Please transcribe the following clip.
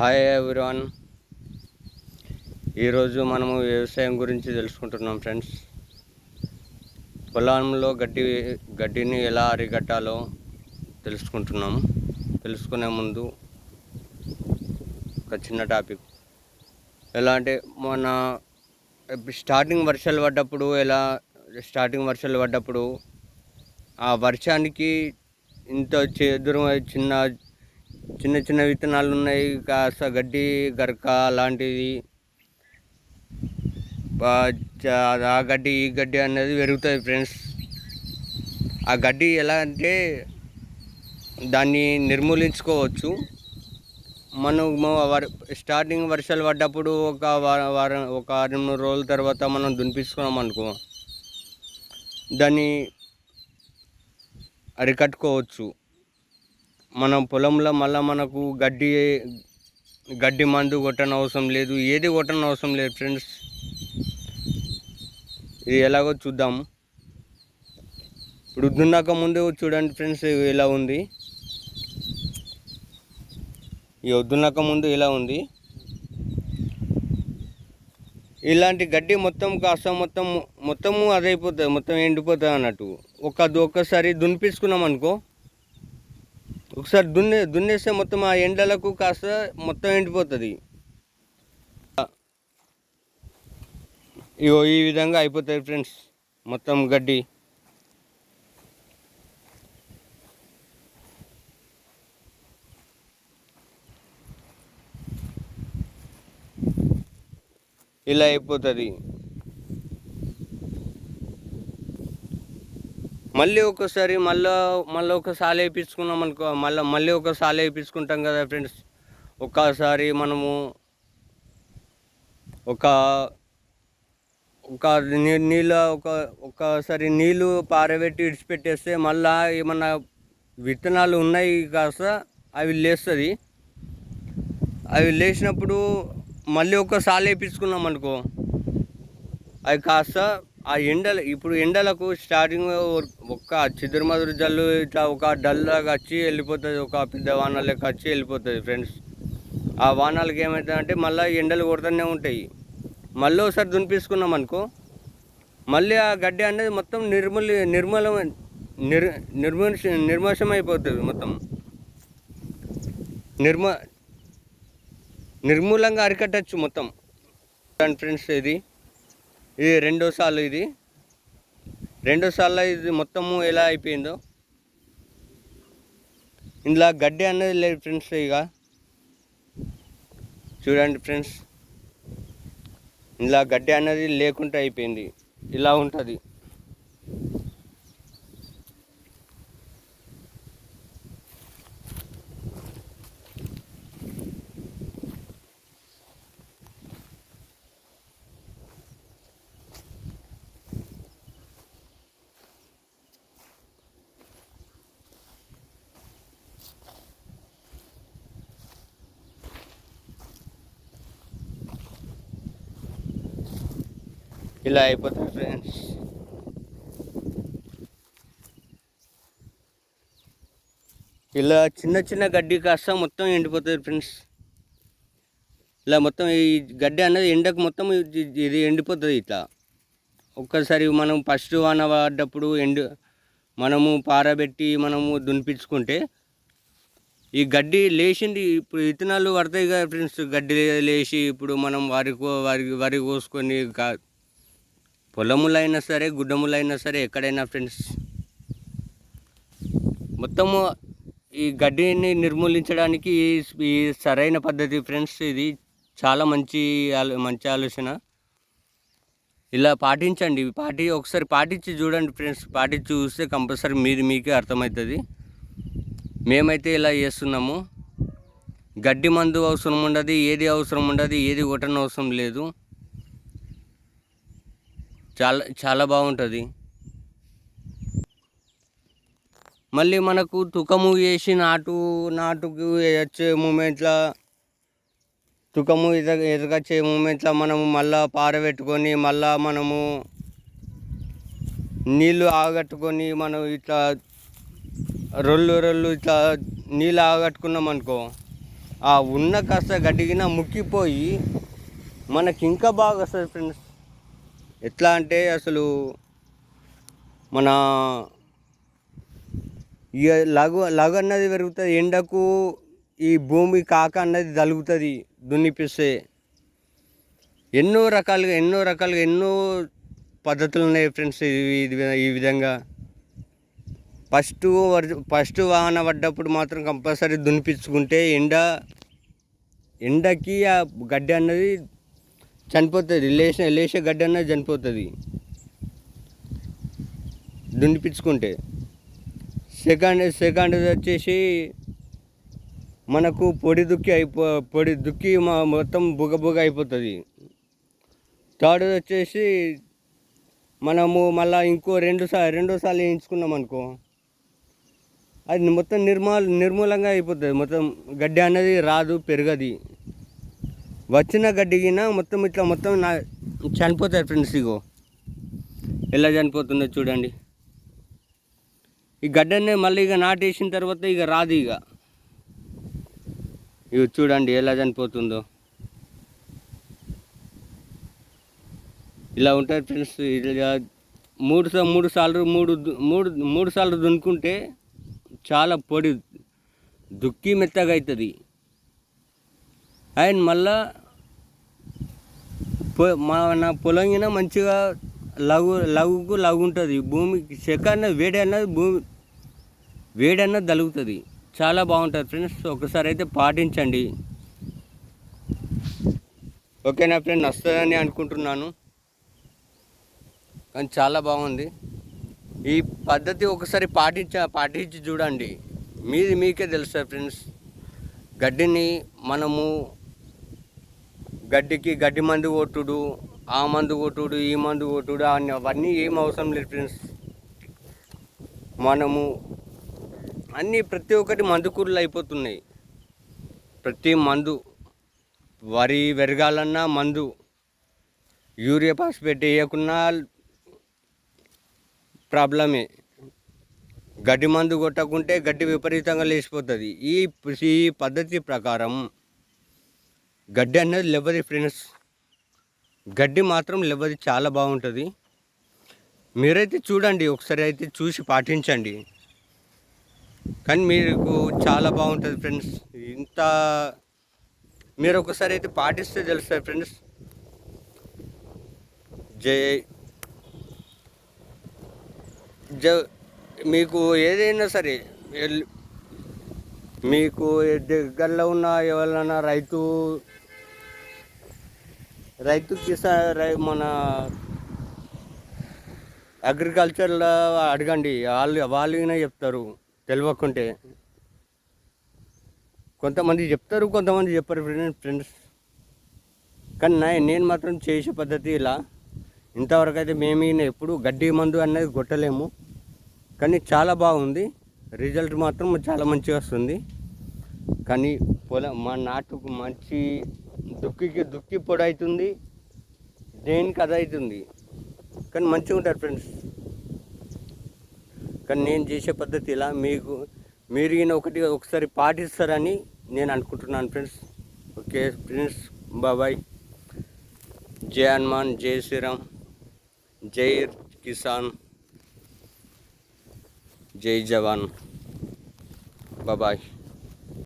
Hi everyone ఈరోజు మనము వ్యవసాయం గురించి తెలుసుకుంటున్నాం ఫ్రెండ్స్ పొలంలో గడ్డి గడ్డిని ఎలా అరికట్టాలో తెలుసుకుంటున్నాం. తెలుసుకునే ముందు ఒక చిన్న టాపిక్. ఎలా అంటే మన స్టార్టింగ్ వర్షాలు పడ్డప్పుడు ఎలా స్టార్టింగ్ వర్షాలు పడ్డప్పుడు ఆ వర్షానికి ఇంత చెదురు చిన్న చిన్న చిన్న విత్తనాలు ఉన్నాయి కాస్త గడ్డి గరక అలాంటివి ఆ గడ్డి ఈ గడ్డి అనేది పెరుగుతుంది ఫ్రెండ్స్. ఆ గడ్డి ఎలా అంటే దాన్ని నిర్మూలించుకోవచ్చు. మనం వర్- స్టార్టింగ్ వర్షాలు పడ్డప్పుడు ఒక వారం వారం ఒక రెండు మూడు రోజుల తర్వాత మనం దునిపించుకున్నాం అనుకో దాన్ని అరికట్టుకోవచ్చు. మనం పొలంలో మళ్ళీ మనకు గడ్డి గడ్డి మందు కొట్టని అవసరం లేదు. ఏది కొట్టని అవసరం లేదు ఫ్రెండ్స్. ఇది ఎలాగో చూద్దాం. ఇప్పుడు దున్నాక ముందు చూడండి ఫ్రెండ్స్ ఇలా ఉంది. ఈ వద్దున్నాక ముందు ఇలా ఉంది. ఇలాంటి గడ్డి మొత్తం కాస్త మొత్తం మొత్తము అదైపోతుంది మొత్తం ఎండిపోతుంది అన్నట్టు. ఒక ఒక్కసారి దునిపించుకున్నాం అనుకో ఒకసారి దున్నే దున్నేస్తే మొత్తం ఆ ఎండలకు కాస్త మొత్తం ఎండిపోతుంది. ఇగో ఈ విధంగా అయిపోతుంది ఫ్రెండ్స్ మొత్తం గడ్డి. ఇలా అయిపోతుంది. మళ్ళీ ఒకసారి మళ్ళీ మళ్ళీ ఒక సాలు వేయించుకున్నాం అనుకో మళ్ళీ మళ్ళీ ఒక సాలు వేయించుకుంటాం కదా ఫ్రెండ్స్ ఒక్కసారి మనము ఒక ఒక నీ- నీళ్ళ ఒక ఒకసారి నీళ్ళు పారబెట్టి ఇడిచిపెట్టేస్తే మళ్ళా ఏమన్నా విత్తనాలు ఉన్నాయి కాస్త అవి లేస్తుంది. అవి లేచినప్పుడు మళ్ళీ ఒక సాలు వేయించుకున్నాం అనుకో అవి కాస్త ఆ ఎండలు ఇప్పుడు ఎండలకు స్టార్టింగ్ ఒక్క చిదురుమదురు జల్లు ఇట్లా ఒక డల్లాగా వచ్చి వెళ్ళిపోతుంది ఒక పెద్ద వాన లెక్క వచ్చి వెళ్ళిపోతుంది ఫ్రెండ్స్ ఆ వానాలకి ఏమవుతుందంటే మళ్ళీ ఎండలు కొడుతూనే ఉంటాయి. మళ్ళీ ఒకసారి దునిపిసుకున్నాం అనుకో మళ్ళీ ఆ గడ్డి అనేది మొత్తం నిర్మూలి నిర్మూలం నిర్ నిర్మూష నిర్మోషం అయిపోతుంది మొత్తం. నిర్మ నిర్మూలంగా అరికట్టచ్చు మొత్తం. ఫ్రెండ్స్ ఇది. ఇది రెండో సార్లు ఇది. రెండో సార్లు ఇది మొత్తము ఎలా అయిపోయిందో. ఇందులో గడ్డి అనేది లేదు ఫ్రెండ్స్ ఇక. చూడండి ఫ్రెండ్స్. ఇందులో గడ్డి అనేది లేకుండా అయిపోయింది. ఇలా ఉంటుంది. ఇలా అయిపోతుంది ఫ్రెండ్స్. ఇలా చిన్న చిన్న గడ్డి కాస్త మొత్తం ఎండిపోతుంది ఫ్రెండ్స్. ఇలా మొత్తం ఈ గడ్డి అనేది ఎండకు మొత్తం ఇది ఎండిపోతుంది ఇట్లా. ఒక్కసారి మనం ఫస్ట్ వాన పడ్డప్పుడు ఎండు మనము పారబెట్టి మనము దునిపించుకుంటే ఈ గడ్డి లేచింది ఇప్పుడు విత్తనాలు పడతాయి కదా ఫ్రెండ్స్. గడ్డి లేచి ఇప్పుడు మనం వరి కో- వరి వరి కోసుకొని పొలములైనా సరే గుడ్డములైనా సరే ఎక్కడైనా ఫ్రెండ్స్ మొత్తము ఈ గడ్డిని నిర్మూలించడానికి ఈ- సరైన పద్ధతి ఫ్రెండ్స్ ఇది చాలా మంచి ఆలో మంచి ఆలోచన. ఇలా పాటించండి. పాటి ఒకసారి పాటించి చూడండి ఫ్రెండ్స్ పాటించి చూస్తే కంపల్సరీ మీది మీకే అర్థమవుతుంది. మేమైతే ఇలా చేస్తున్నాము. గడ్డి మందు అవసరం ఉండదు ఏది అవసరం ఉండదు ఏది కొట్టని అవసరం లేదు. చాలా చాలా బాగుంటుంది. మళ్ళీ మనకు తుకము వేసి నాటు నాటుకు వచ్చే మూమెంట్లో తుకము ఎదగ ఎదగచ్చే మూమెంట్లో మనము మళ్ళా పారబెట్టుకొని మళ్ళా మనము నీళ్ళు ఆగట్టుకొని మనం ఇట్లా రొల్లు రొల్లు ఇట్లా నీళ్ళు ఆగట్టుకున్నాం అనుకో ఆ ఉన్న కాస్త గడ్డిగిన ముక్కిపోయి మనకి ఇంకా బాగా వస్తుంది ఫ్రెండ్స్ ఎట్లా అంటే అసలు మన ఇక లఘు లఘు అన్నది పెరుగుతుంది ఎండకు ఈ భూమి కాక అన్నది తలుగుతుంది దున్నిపిస్తే. ఎన్నో రకాలుగా ఎన్నో రకాలుగా ఎన్నో పద్ధతులు ఉన్నాయి ఫ్రెండ్స్ ఇది ఈ విధంగా. ఫస్ట్ ఫస్ట్ వాహన పడ్డప్పుడు మాత్రం కంపల్సరీ దున్నిపించుకుంటే ఎండ ఎండకి ఆ గడ్డి అన్నది చనిపోతుంది లేచిన లేచే గడ్డి అన్నది చనిపోతుంది. దుండిపించుకుంటే సెకండ్ సెకండ్ వచ్చేసి మనకు పొడి దుక్కి అయిపో పొడి దుక్కి మా మొత్తం బుగ బుగ అయిపోతుంది. థర్డ్ వచ్చేసి మనము మళ్ళీ ఇంకో రెండు సార్లు రెండోసార్లు వేయించుకున్నాం అనుకో అది మొత్తం నిర్మూల నిర్మూలంగా అయిపోతుంది. మొత్తం గడ్డి అనేది రాదు పెరగది. వచ్చిన గడ్డిగిన మొత్తం ఇట్లా మొత్తం నా చనిపోతాయి ఫ్రెండ్స్ ఇగో. ఎలా చనిపోతుందో చూడండి. ఈ గడ్డనే మళ్ళీ ఇక నాటేసిన తర్వాత ఇక రాదు ఇక ఇవి చూడండి ఎలా చనిపోతుందో. ఇలా ఉంటుంది ఫ్రెండ్స్ ఇలా మూడు మూడు సార్లు మూడు మూడు మూడు సార్లు దున్నుకుంటే చాలా పొడి దుక్కి మెత్తగా అవుతుంది అండ్ మళ్ళా మా నా పొలంగిన మంచిగా లఘు లఘుకు లఘు ఉంటుంది భూమి చెక్క అన్నది వేడి అన్నది భూమి వేడి అన్నది తలుగుతుంది చాలా బాగుంటుంది ఫ్రెండ్స్. ఒకసారి అయితే పాటించండి. ఓకేనా ఫ్రెండ్? వస్తుందని అనుకుంటున్నాను. కానీ చాలా బాగుంది. ఈ పద్ధతి ఒకసారి పాటించ పాటించి చూడండి. మీది మీకే తెలుస్తుంది ఫ్రెండ్స్. గడ్డిని మనము గడ్డికి గడ్డి మందు కొట్టుడు ఆ మందు కొట్టుడు ఈ మందు కొట్టుడు అన్ని అవన్నీ ఏం అవసరం లేదు ఫ్రెండ్స్ మనము అన్నీ ప్రతి ఒక్కటి మందుకూరులు అయిపోతున్నాయి. ప్రతి మందు వరి వెరగాలన్నా మందు యూరియా పాస్పేట్ వేయకున్నా ప్రాబ్లమే. గడ్డి మందు కొట్టకుంటే గడ్డి విపరీతంగా లేచిపోతుంది. ఈ ఈ పద్ధతి ప్రకారం గడ్డి అనేది లెవరీ ఫ్రెండ్స్ గడ్డి మాత్రం లెవది చాలా బాగుంటుంది. మీరైతే చూడండి ఒకసారి అయితే చూసి పాటించండి. కానీ మీకు చాలా బాగుంటుంది ఫ్రెండ్స్. ఇంత మీరు ఒకసారి అయితే పాటిస్తే తెలుస్తుంది ఫ్రెండ్స్. జై. జ. మీకు ఏదైనా సరే మీకు దగ్గరలో ఉన్న ఎవరైనా రైతు రైతు కిసా రై మన అగ్రికల్చర్లో అడగండి. వాళ్ళు వాళ్ళైనా చెప్తారు. తెలియకుంటే. కొంతమంది చెప్తారు కొంతమంది చెప్పారు ఫ్రెండ్స్ ఫ్రెండ్స్. కానీ నా నేను మాత్రం చేసే పద్ధతి ఇలా. ఇంతవరకు అయితే మేము ఎప్పుడు గడ్డి మందు అనేది కొట్టలేము. కానీ చాలా బాగుంది. రిజల్ట్ మాత్రం చాలా మంచిగా వస్తుంది. కానీ పొలం మా నాటుకు మంచి దుక్కికి దుక్కి పొడి అవుతుంది దేనికి అది అవుతుంది కానీ మంచిగా ఉంటారు ఫ్రెండ్స్ కానీ నేను చేసే పద్ధతి ఇలా మీకు మీరు ఈయన ఒకటి ఒకసారి పాటిస్తారని నేను అనుకుంటున్నాను ఫ్రెండ్స్ ఓకే ఫ్రెండ్స్ బాబాయ్ జై హనుమాన్ జై శ్రీరామ్ జై కిసాన్ జై జవాన్. బాబాయ్